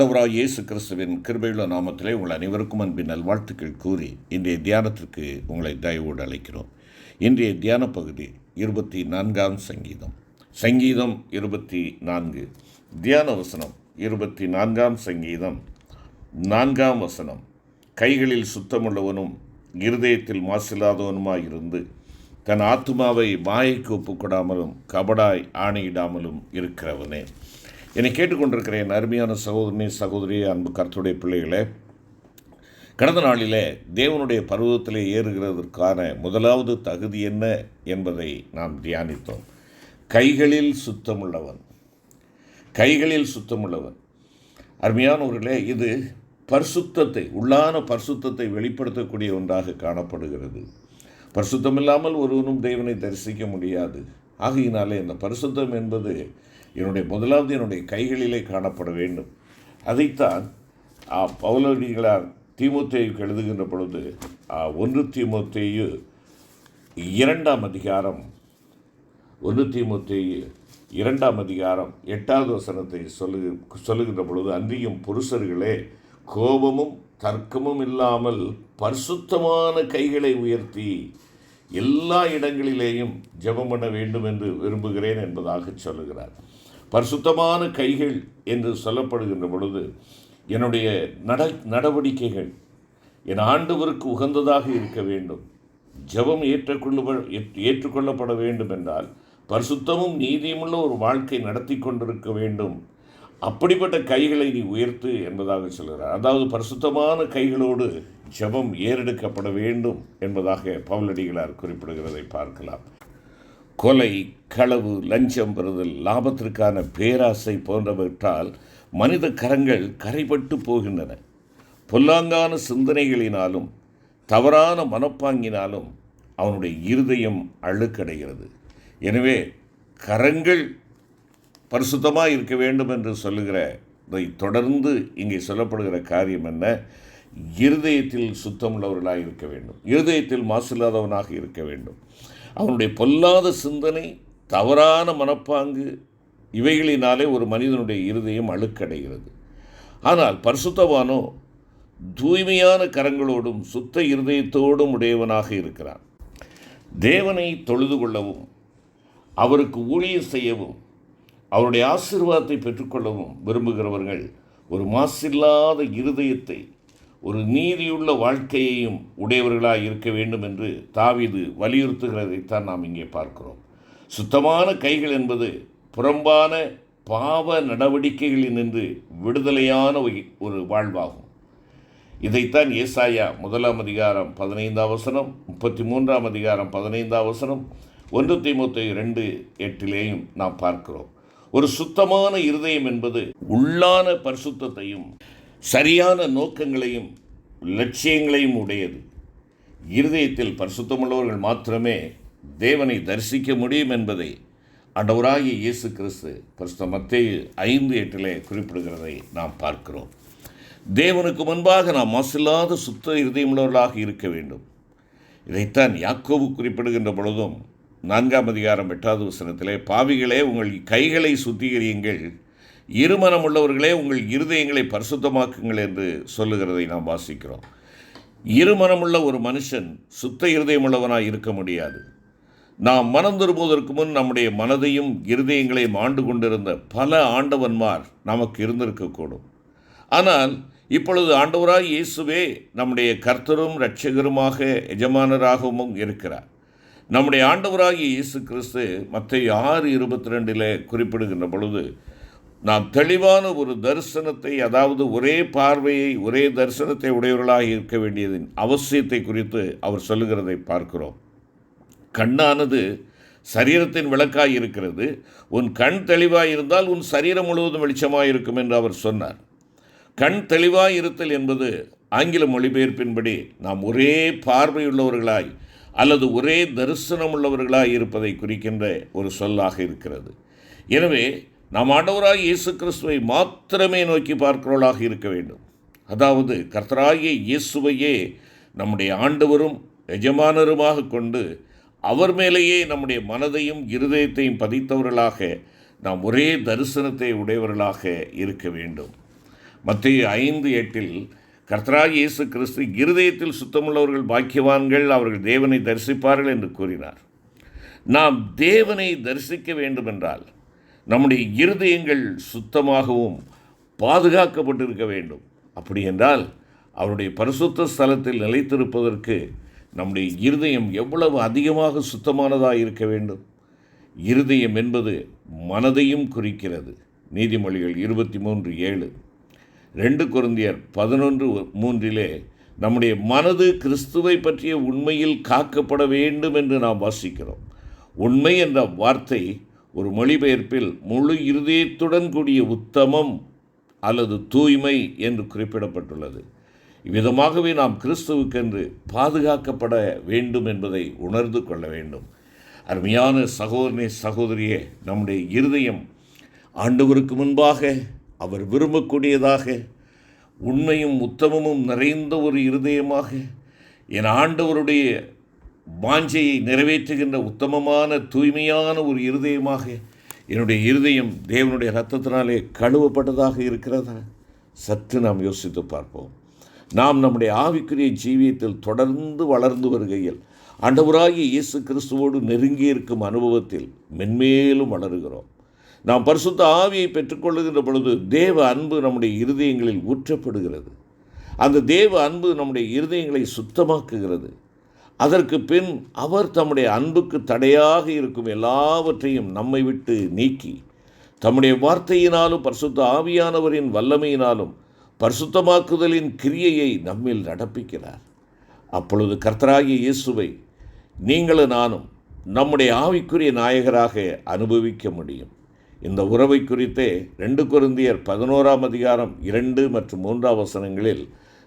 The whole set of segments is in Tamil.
ஆண்டவராய் இயேசு கிறிஸ்துவின் கிருபையுள்ள நாமத்திலே உங்கள் அனைவருக்கும் அன்பின் நல்வாழ்த்துக்கள் கூறி இன்றைய தியானத்திற்கு உங்களை தயவோடு அழைக்கிறோம். இன்றைய தியான பகுதி இருபத்தி நான்காம் சங்கீதம். சங்கீதம் இருபத்தி நான்கு. தியான வசனம் இருபத்தி நான்காம் சங்கீதம். நான்காம் வசனம். கைகளில் சுத்தமுள்ளவனும் இருதயத்தில் மாசில்லாதவனுமாயிருந்து தன் ஆத்துமாவை மாயைக்கு ஒப்புக்கொடாமலும் கபடாய் ஆணையிடாமலும் இருக்கிறவனே. என்னை கேட்டுக்கொண்டிருக்கிற என் அருமையான சகோதரனே சகோதரி அன்பு கருத்துடைய பிள்ளைகளே கடந்த நாளிலே தேவனுடைய பருவத்திலே ஏறுகிறதற்கான முதலாவது தகுதி என்ன என்பதை நாம் தியானித்தோம். கைகளில் சுத்தமுள்ளவன். கைகளில் சுத்தமுள்ளவன். அருமையானவர்களே இது பரிசுத்தத்தை உள்ளான பரிசுத்தத்தை வெளிப்படுத்தக்கூடிய ஒன்றாக காணப்படுகிறது. பரிசுத்தம் இல்லாமல் ஒருவனும் தேவனை தரிசிக்க முடியாது. ஆகையினாலே இந்த பரிசுத்தம் என்பது என்னுடைய முதலாவது என்னுடைய கைகளிலே காணப்பட வேண்டும். அதைத்தான் ஆ, தீமுத்தேயுக்கு எழுதுகின்ற பொழுது ஒன்று தீமுத்தேயு இரண்டாம் அதிகாரம் ஒன்று தீமுத்தேயு இரண்டாம் அதிகாரம் எட்டாவது வசனத்தை சொல்லு சொல்லுகின்ற பொழுது அன்றியும் புருஷர்களே கோபமும் தர்க்கமும் இல்லாமல் பரிசுத்தமான கைகளை உயர்த்தி எல்லா இடங்களிலேயும் ஜெபம் பண்ண வேண்டும் என்று விரும்புகிறேன் என்பதாக சொல்லுகிறார். பரிசுத்தமான கைகள் என்று சொல்லப்படுகின்ற பொழுது என்னுடைய நட நடவடிக்கைகள் என் ஆண்டவருக்கு உகந்ததாக இருக்க வேண்டும். ஜெபம் ஏற்றுக்கொள்ள ஏற்றுக்கொள்ளப்பட வேண்டும் என்றால் பரிசுத்தமும் நீதியுமுள்ள ஒரு வாழ்க்கை நடத்தி கொண்டிருக்க வேண்டும். அப்படிப்பட்ட கைகளை நீ உயர்த்து என்பதாக சொல்கிறார். அதாவது பரிசுத்தமான கைகளோடு ஜெபம் ஏறெடுக்கப்பட வேண்டும் என்பதாக பவுலடிகளார் குறிப்பிடுகிறதை பார்க்கலாம். கொலை களவு லஞ்சம் பெறுதல் லாபத்திற்கான பேராசை போன்றவற்றால் மனித கரங்கள் கரைபட்டு போகின்றன. பொல்லாங்கான சிந்தனைகளினாலும் தவறான மனப்பாங்கினாலும் அவனுடைய இருதயம் அழுக்கடைகிறது. எனவே கரங்கள் பரிசுத்தமாக இருக்க வேண்டும் என்று சொல்லுகிற இதை தொடர்ந்து இங்கே சொல்லப்படுகிற காரியம் என்ன? இருதயத்தில் சுத்தமுள்ளவர்களாக இருக்க வேண்டும். இருதயத்தில் மாசில்லாதவனாக இருக்க வேண்டும். அவனுடைய பொல்லாத சிந்தனை தவறான மனப்பாங்கு இவைகளினாலே ஒரு மனிதனுடைய இருதயம் அழுக்கடைகிறது. ஆனால் பரிசுத்தவானோ தூய்மையான கரங்களோடும் சுத்த இருதயத்தோடும் உடையவனாக இருக்கிறான். தேவனை தொழுது கொள்ளவும் அவருக்கு ஊழியம் செய்யவும் அவருடைய ஆசீர்வாதத்தை பெற்றுக்கொள்ளவும் விரும்புகிறவர்கள் ஒரு மாசில்லாத இருதயத்தை ஒரு நீதியுள்ள வாழ்க்கையையும் உடையவர்களாக இருக்க வேண்டும் என்று தாவிது வலியுறுத்துகிறதைத்தான் நாம் இங்கே பார்க்கிறோம். சுத்தமான கைகள் என்பது புறம்பான பாவ நடவடிக்கைகளினின்று விடுதலையான ஒரு- வாழ்வாகும். இதைத்தான் ஏசாயா முதலாம் அதிகாரம் பதினைந்தாம் வசனம் முப்பத்தி மூன்றாம் அதிகாரம் பதினைந்தாம் வசனம் ஒன்று தீமூத்தி ரெண்டு எட்டிலேயும் நாம் பார்க்கிறோம். ஒரு சுத்தமான இருதயம் என்பது உள்ளான பரிசுத்தத்தையும் சரியான நோக்கங்களையும் லட்சியங்களையும் உடையது. இருதயத்தில் பரிசுத்தமுள்ளவர்கள் மாத்திரமே தேவனை தரிசிக்க முடியும் என்பதை அண்டவராகிய இயேசு கிறிஸ்து பரிசுத்த மத்தேயு ஐந்து எட்டிலே குறிப்பிடுகிறதை நாம் பார்க்கிறோம். தேவனுக்கு முன்பாக நாம் மாசில்லாத சுத்த இருதயமுள்ளவர்களாக இருக்க வேண்டும். இதைத்தான் யாக்கோவு குறிப்பிடுகின்ற பொழுதும் நான்காம் அதிகாரம் எட்டாவது வசனத்திலே பாவிகளே உங்கள் கைகளை சுத்திகரியுங்கள். இருமனமுள்ளவர்களே உங்கள் இருதயங்களை பரிசுத்தமாக்குங்கள் என்று சொல்லுகிறதை நாம் வாசிக்கிறோம். இருமனமுள்ள ஒரு மனுஷன் சுத்த இருதயமுள்ளவனாக இருக்க முடியாது. நாம் மனம் திரும்புவதற்கு முன் நம்முடைய மனதையும் இருதயங்களையும் ஆண்டு கொண்டிருந்த பல ஆண்டவன்மார் நமக்கு இருந்திருக்கக்கூடும். ஆனால் இப்பொழுது ஆண்டவராய் இயேசுவே நம்முடைய கர்த்தரும் இரட்சகருமாக எஜமானராகவும் இருக்கிறார். நம்முடைய ஆண்டவராகிய இயேசு கிறிஸ்து மற்ற ஆறு இருபத்தி ரெண்டில் குறிப்பிடுகின்ற பொழுது நாம் தெளிவான ஒரு தரிசனத்தை அதாவது ஒரே பார்வையை ஒரே தரிசனத்தை உடையவர்களாக இருக்க வேண்டியதின் அவசியத்தை குறித்து அவர் சொல்லுகிறதை பார்க்கிறோம். கண்ணானது சரீரத்தின் விளக்காய் இருக்கிறது. உன் கண் தெளிவாக இருந்தால் உன் சரீரம் முழுவதும் வெளிச்சமாக இருக்கும் என்று அவர் சொன்னார். கண் தெளிவாக இருத்தல் என்பது ஆங்கில மொழிபெயர்ப்பின்படி நாம் ஒரே பார்வையுள்ளவர்களாய் அல்லது ஒரே தரிசனம் உள்ளவர்களாய் இருப்பதை குறிக்கின்ற ஒரு சொல்லாக இருக்கிறது. எனவே நாம் ஆண்டவராக இயேசு கிறிஸ்துவை மாத்திரமே நோக்கி பார்க்கிறவளாக இருக்க வேண்டும். அதாவது கர்த்தராகிய இயேசுவையே நம்முடைய ஆண்டவரும் எஜமானருமாக கொண்டு அவர் மேலேயே நம்முடைய மனதையும் இருதயத்தையும் பதித்தவர்களாக நாம் ஒரே தரிசனத்தை உடையவர்களாக இருக்க வேண்டும். மத்திய ஐந்து எட்டில் கர்த்தராகி இயேசு கிறிஸ்து இருதயத்தில் சுத்தமுள்ளவர்கள் பாக்கியவான்கள் அவர்கள் தேவனை தரிசிப்பார்கள் என்று கூறினார். நாம் தேவனை தரிசிக்க வேண்டுமென்றால் நம்முடைய இருதயங்கள் சுத்தமாகவும் பாதுகாக்கப்பட்டிருக்க வேண்டும். அப்படி என்றால் அவருடைய பரிசுத்த ஸ்தலத்தில் நிலைத்திருப்பதற்கு நம்முடைய இருதயம் எவ்வளவு அதிகமாக சுத்தமானதாக இருக்க வேண்டும்? இருதயம் என்பது மனதையும் குறிக்கிறது. நீதிமொழிகள் இருபத்தி மூன்று ஏழு. ரெண்டு குருந்தியர் பதினொன்று மூன்றிலே நம்முடைய மனது கிறிஸ்துவை பற்றிய உண்மையில் காக்கப்பட வேண்டும் என்று நாம் வாசிக்கிறோம். உண்மை என்ற வார்த்தை ஒரு மொழிபெயர்ப்பில் முழு இருதயத்துடன் கூடிய உத்தமம் அல்லது தூய்மை என்று குறிப்பிடப்பட்டுள்ளது. இவ்விதமாகவே நாம் கிறிஸ்துவுக்கென்று பாதுகாக்கப்பட வேண்டும் என்பதை உணர்ந்து கொள்ள வேண்டும். அருமையான சகோதரனே சகோதரியே நம்முடைய இருதயம் ஆண்டவருக்கு முன்பாக அவர் விரும்பக்கூடியதாக உண்மையும் உத்தமமும் நிறைந்த ஒரு இருதயமாக என் ஆண்டவருடைய வாஞ்சையை நிறைவேற்றுகின்ற உத்தமமான தூய்மையான ஒரு இருதயமாக என்னுடைய இருதயம் தேவனுடைய ரத்தத்தினாலே கழுவப்பட்டதாக இருக்கிறதா. சற்று நாம் யோசித்து பார்ப்போம். நாம் நம்முடைய ஆவிக்குரிய ஜீவியத்தில் தொடர்ந்து வளர்ந்து வருகையில் ஆண்டவராகிய இயேசு கிறிஸ்துவோடு நெருங்கி இருக்கும் அனுபவத்தில் மென்மேலும் வளருகிறோம். நாம் பரிசுத்த ஆவியை பெற்றுக்கொள்ளுகின்ற பொழுது தேவ அன்பு நம்முடைய இருதயங்களில் ஊற்றப்படுகிறது. அந்த தேவ அன்பு நம்முடைய இருதயங்களை சுத்தமாக்குகிறது. அதற்கு பின் அவர் தம்முடைய அன்புக்கு தடையாக இருக்கும் எல்லாவற்றையும் நம்மை விட்டு நீக்கி தம்முடைய வார்த்தையினாலும் பரிசுத்த ஆவியானவரின் வல்லமையினாலும் பரிசுத்தமாக்குதலின் கிரியையை நம்மில் நடப்பிக்கிறார். அப்பொழுது கர்த்தராகிய இயேசுவை நீங்களும் நானும் நம்முடைய ஆவிக்குரிய நாயகராக அனுபவிக்க முடியும். இந்த உறவை குறித்தே ரெண்டு குருந்தியர் பதினோராம் அதிகாரம் இரண்டு மற்றும் மூன்றாம் வசனங்களில்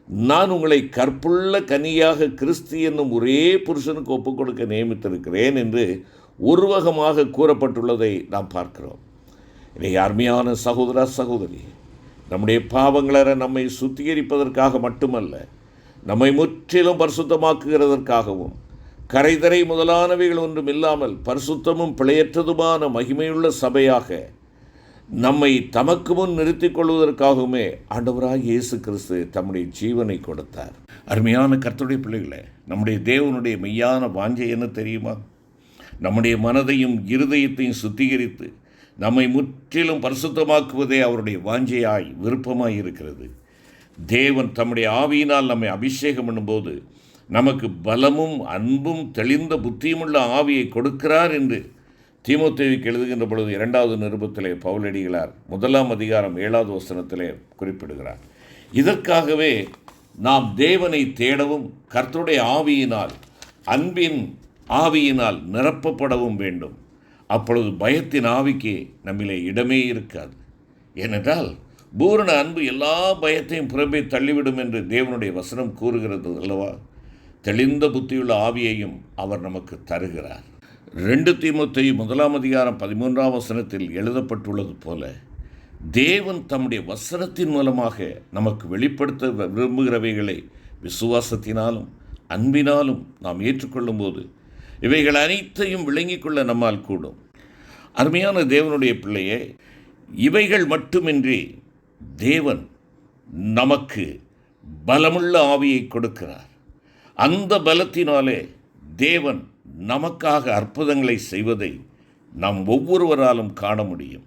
நான் உங்களை கற்புள்ள கனியாக கிறிஸ்து என்னும் ஒரே புருஷனுக்கு ஒப்புக் கொடுக்க நியமித்திருக்கிறேன் என்று உருவகமாக கூறப்பட்டுள்ளதை நாம் பார்க்கிறோம். இதை அருமையான சகோதர சகோதரி நம்முடைய பாவங்களற நம்மை சுத்திகரிப்பதற்காக மட்டுமல்ல நம்மை முற்றிலும் பரிசுத்தமாக்குகிறதற்காகவும் கரைதரை முதலானவைகள் ஒன்றும் இல்லாமல் பரிசுத்தமும் பிழையற்றதுமான மகிமையுள்ள சபையாக நம்மை தமக்கு முன் நிறுத்திக் கொள்வதற்காகவுமே ஆண்டவராக இயேசு கிறிஸ்து தம்முடைய ஜீவனை கொடுத்தார். அருமையான கர்த்தருடைய பிள்ளைகளை நம்முடைய தேவனுடைய மெய்யான வாஞ்சை என்ன தெரியுமா? நம்முடைய மனதையும் இருதயத்தையும் சுத்திகரித்து நம்மை முற்றிலும் பரிசுத்தமாக்குவதே அவருடைய வாஞ்சையாய் விருப்பமாய் இருக்கிறது. தேவன் தம்முடைய ஆவியினால் நம்மை அபிஷேகம் பண்ணும்போது நமக்கு பலமும் அன்பும் தெளிந்த புத்தியுமுள்ள ஆவியை கொடுக்கிறார் என்று தீமுத்தேவிக்கு எழுதுகின்ற பொழுது இரண்டாவது நிருபத்திலே பவுலடிகளார் முதலாம் அதிகாரம் ஏழாவது வசனத்திலே குறிப்பிடுகிறார். இதற்காகவே நாம் தேவனை தேடவும் கர்த்தருடைய ஆவியினால் அன்பின் ஆவியினால் நிரப்பப்படவும் வேண்டும். அப்பொழுது பயத்தின் ஆவிக்கு நம்மிலே இடமே இருக்காது. ஏனென்றால் பூரண அன்பு எல்லா பயத்தையும் புறம்பே தள்ளிவிடும் என்று தேவனுடைய வசனம் கூறுகிறது அல்லவா? தெளிந்த புத்தியுள்ள ஆவியையும் அவர் நமக்கு தருகிறார். ரெண்டு தீமத்தை முதலாம் அதிகாரம் பதிமூன்றாம் வசனத்தில் எழுதப்பட்டுள்ளது போல தேவன் தம்முடைய வசனத்தின் மூலமாக நமக்கு வெளிப்படுத்த விரும்புகிறவைகளை விசுவாசத்தினாலும் அன்பினாலும் நாம் ஏற்றுக்கொள்ளும்போது இவைகள் அனைத்தையும் விளங்கிக் கொள்ள நம்மால் கூடும். அருமையான தேவனுடைய பிள்ளையே இவைகள் மட்டுமின்றி தேவன் நமக்கு பலமுள்ள ஆவியை கொடுக்கிறார். அந்த பலத்தினாலே தேவன் நமக்காக அற்புதங்களை செய்வதை நாம் ஒவ்வொருவராலும் காண முடியும்.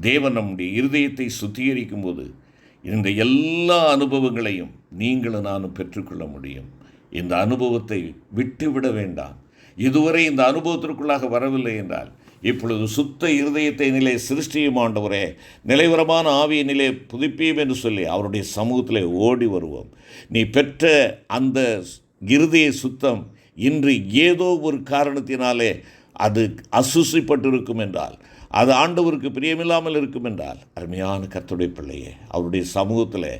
தேவன் நம்முடைய இருதயத்தை சுத்திகரிக்கும் போது இந்த எல்லா அனுபவங்களையும் நீங்களும் நானும் பெற்றுக்கொள்ள முடியும். இந்த அனுபவத்தை விட்டுவிட வேண்டாம். இதுவரை இந்த அனுபவத்திற்குள்ளாக வரவில்லை என்றால் இப்பொழுது சுத்த இருதயத்தை நிலை சிருஷ்டியும் ஆண்டவரே நிலைவரமான ஆவிய நிலை புதுப்பியும் என்று சொல்லி அவருடைய சமூகத்தில் ஓடி வருவோம். நீ பெற்ற அந்த இருதய சுத்தம் இன்று ஏதோ ஒரு காரணத்தினாலே அது அசுசிப்பட்டிருக்கும் என்றால் அது ஆண்டவருக்கு பிரியமில்லாமல் இருக்கும் என்றால் அருமையான கத்துடைய பிள்ளையே அவருடைய சமூகத்தில்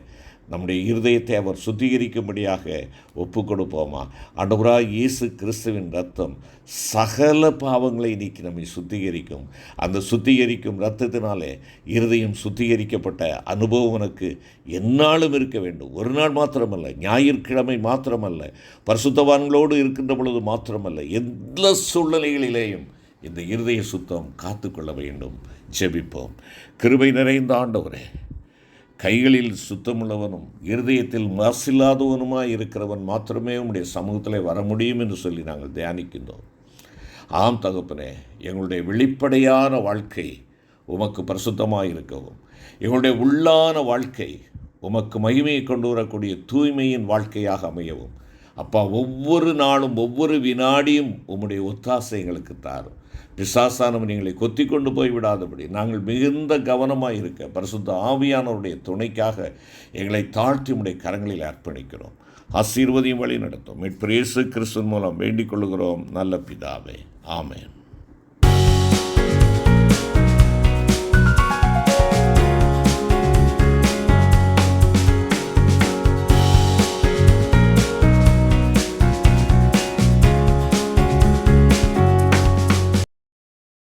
நம்முடைய இருதயத்தை அவர் சுத்திகரிக்கும்படியாக ஒப்பு கொடுப்போமா ஆண்டவராக இயேசு கிறிஸ்துவின் ரத்தம் சகல பாவங்களை நீக்கி நம்மை சுத்திகரிக்கும். அந்த சுத்திகரிக்கும் ரத்தத்தினாலே இருதயம் சுத்திகரிக்கப்பட்ட அனுபவம் உனக்கு எந்நாளும் இருக்க வேண்டும். ஒரு நாள் மாத்திரமல்ல ஞாயிற்றுக்கிழமை மாத்திரமல்ல பரிசுத்தவான்களோடு இருக்கின்ற பொழுது மாத்திரமல்ல எல்லா சூழ்நிலைகளிலேயும் இந்த இருதய சுத்தம் காத்துக்கொள்ள வேண்டும். ஜெபிப்போம். கிருபை நிறைந்த ஆண்டவரே கைகளில் சுத்தமுள்ளவனும் இருதயத்தில் மாசில்லாதவனுமாய் இருக்கிறவன் மாத்திரமே உம்முடைய சமூகத்தில் வர முடியும் என்று சொல்லி நாங்கள் தியானிக்கின்றோம். ஆம் தகப்பனே எங்களுடைய வெளிப்படையான வாழ்க்கை உமக்கு பரிசுத்தமாக இருக்கவும் எங்களுடைய உள்ளான வாழ்க்கை உமக்கு மகிமையை கொண்டு வரக்கூடிய தூய்மையின் வாழ்க்கையாக அமையவும். அப்பா ஒவ்வொரு நாளும் ஒவ்வொரு வினாடியும் உம்முடைய ஒத்தாசை எங்களுக்கு தாரும். பிசாசானவன் எங்களை கொத்தி கொண்டு போய் விடாதபடி நாங்கள் மிகுந்த கவனமாக இருக்க பரிசுத்த ஆவியானவருடைய துணைக்காக எங்களை தாழ்த்தி உடைய கரங்களில் அர்ப்பணிக்கிறோம். ஆசீர்வதியும் வழி நடத்தும் மீட்பிரேசு கிறிஸ்துவின் மூலம் வேண்டிக் கொள்கிறோம் நல்ல பிதாவே. ஆமேன்.